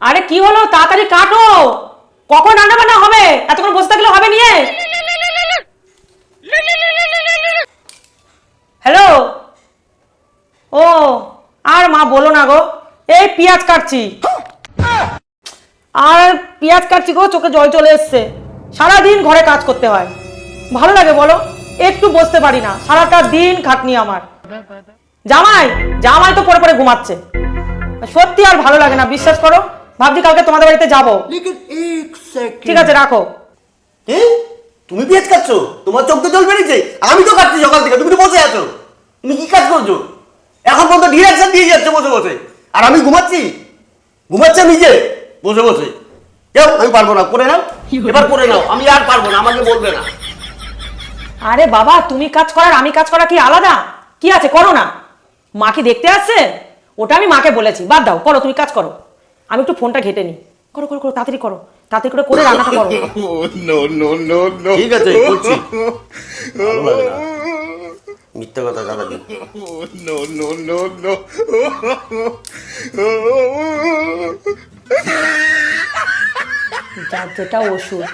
আরে কি হলো? তাড়াতাড়ি কাটো। কখন রান্না বান্না হবে? এতক্ষণ বসে থাকলে হবে নিয়ে? হ্যালো ও, আর মা বলো না গো। এই পেঁয়াজ কাটছি। আর পেঁয়াজ কাটছি গো, চোখে জল চলে এসছে। সারাদিন ঘরে কাজ করতে হয়। ভালো লাগে বলো, একটু বসতে পারি না। সারাটা দিন খাটনি আমার। জামাই জামাই তো পরে পরে ঘুমাচ্ছে। সত্যি আর ভালো লাগে না, বিশ্বাস করো। ভাবছি কালকে তোমাদের বাড়িতে যাবো लेकिन एक सेकंड ঠিক আছে রাখো কি তুমি পেঁয়াজ কাটছো তোমার চোখ তো জল বেরিয়েছে আমি তো কাটছি সকাল থেকে তুমি তো বসে আছো তুমি কি কাজ করছো এখন পর্যন্ত ডিরেকশন দিয়ে যাচ্ছে বসে বসে আর আমি ঘুমাচ্ছি ঘুমাচ্ছে নিজে বসে বসে যাও আমি পারবো না করে নাও এবার করে নাও আমি আর পারবো না আমাকে বলবে না আরে বাবা তুমি কাজ করার আমি কাজ করা কি আলাদা কি আছে করো না মা কি দেখতে আসছে ওটা আমি মাকে বলেছি বাদ দাও করো তুমি কাজ করো আমি একটু ফোনটা ঘেটে নিই। করো করো করো তাড়াতাড়ি করো। তাড়াতাড়ি করে করে রান্নাটা করো। No no no no, no. ঠিক আছে বলছি। ভালো লাগে না। মিথ্যে কথা দাদা no no no no no. যার যেটা ওষুধ।